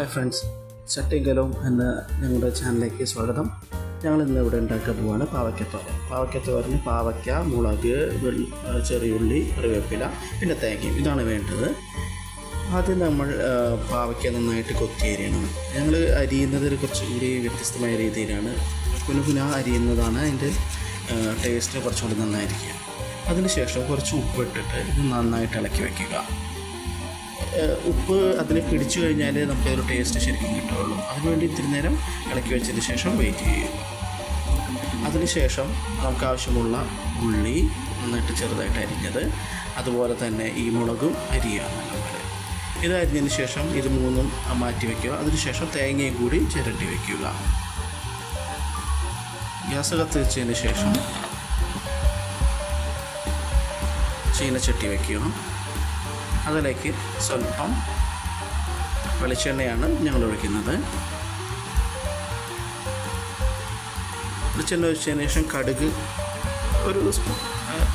Hi friends ചട്ടിങ്കലവും എന്ന ഞങ്ങളുടെ ചാനലിലേക്ക് സ്വാഗതം. ഞങ്ങൾ ഇന്ന് ഇവിടെ ഉണ്ടാക്കാൻ പോവാണ് പാവയ്ക്കത്തോരൻ പാവയ്ക്കത്തോരന് പാവയ്ക്ക മുളക് ചെറിയുള്ളി കറിവേപ്പില പിന്നെ തേങ്ങയും. ഇതാണ് വേണ്ടത്. ആദ്യം നമ്മൾ പാവയ്ക്ക നന്നായിട്ട് കൊത്തി അരിയണം. ഞങ്ങൾ അരിയുന്നത് ഒരു കുറച്ചുകൂടി വ്യത്യസ്തമായ രീതിയിലാണ്. പുനഃപുന അരിയുന്നതാണ് അതിന്റെ ടേസ്റ്റ് കുറച്ചുകൂടി നന്നായിരിക്കുക. അതിനുശേഷം കുറച്ച് ഉപ്പിട്ടിട്ട് ഇത് നന്നായിട്ട് ഇളക്കി വയ്ക്കുക ഉപ്പ് അതിൽ പിടിച്ചു കഴിഞ്ഞാൽ നമുക്ക് ഒരു ടേസ്റ്റ് ശരിക്കും കിട്ടുള്ളൂ അതിനുവേണ്ടി ഇത്തിരി നേരം ഇളക്കി വെച്ചതിന് ശേഷം വെയിറ്റ് ചെയ്യും അതിനുശേഷം നമുക്ക് ആവശ്യമുള്ള ഉള്ളി നന്നായിട്ട് ചെറുതായിട്ട് അരിഞ്ഞത് അതുപോലെ തന്നെ ഈ മുളകും അരിയാണ് ഇത് അരിഞ്ഞതിന് ശേഷം ഇത് മൂന്നും മാറ്റി വയ്ക്കുക അതിനുശേഷം തേങ്ങയും കൂടി ചിരട്ടി വയ്ക്കുക ഗ്യാസ് കത്തിച്ചതിന് ശേഷം ചീനച്ചട്ടി വയ്ക്കുക അതിലേക്ക് സ്വല്പം വെളിച്ചെണ്ണയാണ് ഞങ്ങൾ ഒഴിക്കുന്നത്. വെളിച്ചെണ്ണ ഒഴിച്ചതിന് ശേഷം കടുക് ഒരു സ്പൂൺ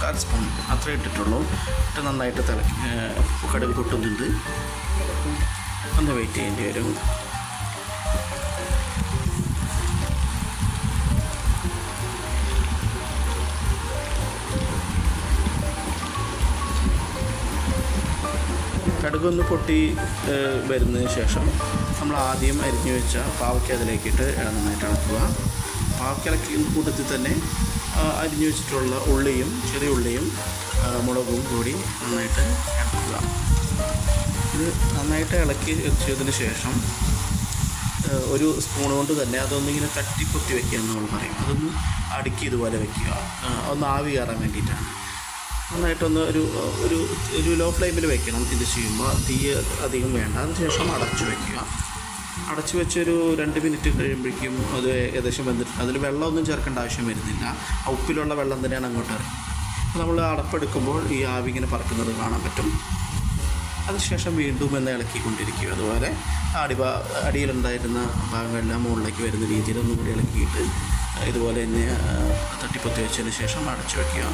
കാൽ സ്പൂൺ അത്രേ ഇട്ടിട്ടുള്ളൂ. ഇട്ട് നന്നായിട്ട് തിളക്കി കടുക് പൊട്ടുന്നുണ്ട്. ഒന്ന് വെയിറ്റ് ചെയ്യേണ്ടി വരും. കടുകൊന്ന് പൊട്ടി വരുന്നതിന് ശേഷം നമ്മൾ ആദ്യം അരിഞ്ഞു വെച്ച പാവയ്ക്ക അതിലേക്കിട്ട് നന്നായിട്ട് ഇളക്കുക പാവയ്ക്ക ഇളക്കി കൂട്ടത്തിൽ തന്നെ അരിഞ്ഞു വെച്ചിട്ടുള്ള ഉള്ളിയും ചെറിയ ഉള്ളിയും മുളകും കൂടി നന്നായിട്ട് ഇളക്കുക. ഇത് നന്നായിട്ട് ഇളക്കി വെച്ചതിന് ശേഷം ഒരു സ്പൂൺ കൊണ്ട് തന്നെ അതൊന്നിങ്ങനെ തട്ടിപ്പൊത്തി വെക്കുക എന്ന് നമ്മൾ പറയും. അതൊന്ന് അടുക്കി ഇതുപോലെ വെക്കുക. ഒന്ന് ആവി കയറാൻ വേണ്ടിയിട്ടാണ്. നന്നായിട്ടൊന്ന് ഒരു ഒരു ഒരു ലോ ഫ്ലെയിമിൽ വെക്കണം. ഇത് ചെയ്യുമ്പോൾ തീ അധികം വേണ്ട. അതിനുശേഷം അടച്ചു വെക്കുക. അടച്ചു വെച്ചൊരു രണ്ട് മിനിറ്റ് കഴിയുമ്പോഴേക്കും അത് ഏകദേശം വന്നിട്ട് അതിൽ വെള്ളമൊന്നും ചേർക്കേണ്ട ആവശ്യം വരുന്നില്ല. ഉപ്പിലുള്ള വെള്ളം തന്നെയാണ് അങ്ങോട്ട് അപ്പോൾ നമ്മൾ അടപ്പെടുക്കുമ്പോൾ ഈ ആവി ഇങ്ങനെ പറക്കുന്നത് കാണാൻ പറ്റും. അതിനുശേഷം വീണ്ടും എന്ന് ഇളക്കിക്കൊണ്ടിരിക്കുക. അതുപോലെ അടി അടിയിലുണ്ടായിരുന്ന ഭാഗങ്ങളെല്ലാം മുകളിലേക്ക് വരുന്ന രീതിയിൽ ഒന്നും കൂടി ഇളക്കിയിട്ട് ഇതുപോലെ തന്നെ തട്ടിപ്പൊത്തി വെച്ചതിന് ശേഷം അടച്ചു വയ്ക്കുക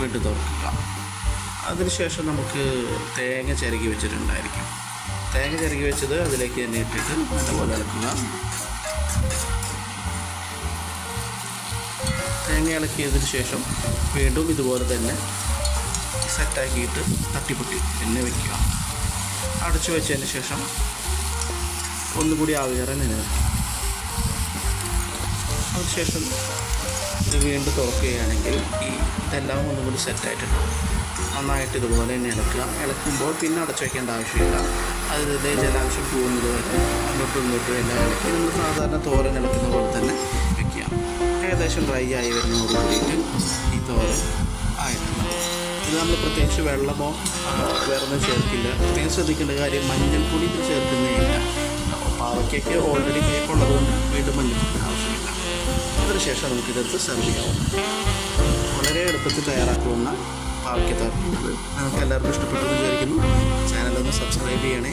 വീണ്ടും തുറക്കുക അതിനുശേഷം നമുക്ക് തേങ്ങ ചിരകി വെച്ചിട്ടുണ്ടായിരിക്കും. തേങ്ങ ചിരകി വെച്ചത് അതിലേക്ക് തന്നെ ഇട്ടിട്ട് അതുപോലെ ഇളക്കുക. തേങ്ങ ഇളക്കിയതിന് ശേഷം വീണ്ടും ഇതുപോലെ തന്നെ സെറ്റാക്കിയിട്ട് തട്ടിപ്പൊട്ടി എന്നെ വയ്ക്കുക അടച്ചു വെച്ചതിന് ശേഷം ഒന്നുകൂടി ആവികയറാൻ നിലനിർത്തുക അതിനുശേഷം ഇത് വീണ്ടും തുറക്കുകയാണെങ്കിൽ ഈ ഇതെല്ലാം ഒന്നുകൂടി സെറ്റായിട്ടുണ്ട് നന്നായിട്ട് ഇതുപോലെ തന്നെ ഇളക്കുക. ഇളക്കുമ്പോൾ പിന്നെ അടച്ചു വയ്ക്കേണ്ട ആവശ്യമില്ല. അതിലെ ജലാംശം പോകുന്നത് വരെ അങ്ങോട്ടും ഇങ്ങോട്ടും എല്ലാം ഇളക്കി നമ്മൾ സാധാരണ തോരൻ ഇളക്കുന്ന പോലെ തന്നെ വയ്ക്കുക ഏകദേശം ഡ്രൈ ആയി വരുന്നതോട് കൂടിയിട്ട് ഈ തോരൻ ആയിട്ടുണ്ട്. ഇത് നമ്മൾ പ്രത്യേകിച്ച് വെള്ളമോ വേറൊന്നും ചേർക്കില്ല. പ്രത്യേകം ശ്രദ്ധിക്കേണ്ട കാര്യം മഞ്ഞൾപ്പൊടി ചേർക്കുന്നതില്ല അപ്പോൾ പാവയ്ക്കൊക്കെ ഓൾറെഡി കേക്കുള്ളതുകൊണ്ട് വീണ്ടും മഞ്ഞൾപ്പൊടി ആവശ്യമില്ല. അതിനുശേഷം നമുക്കിതെടുത്ത് സെർവ് ചെയ്യാവും വളരെ എളുപ്പത്തിൽ തയ്യാറാക്കുന്ന പാവയ്ക്ക തോരനാണിത് നിങ്ങൾക്ക് എല്ലാവർക്കും ഇഷ്ടപ്പെട്ടു വിചാരിക്കുന്നു. ചാനലൊന്ന് സബ്സ്ക്രൈബ് ചെയ്യണേ.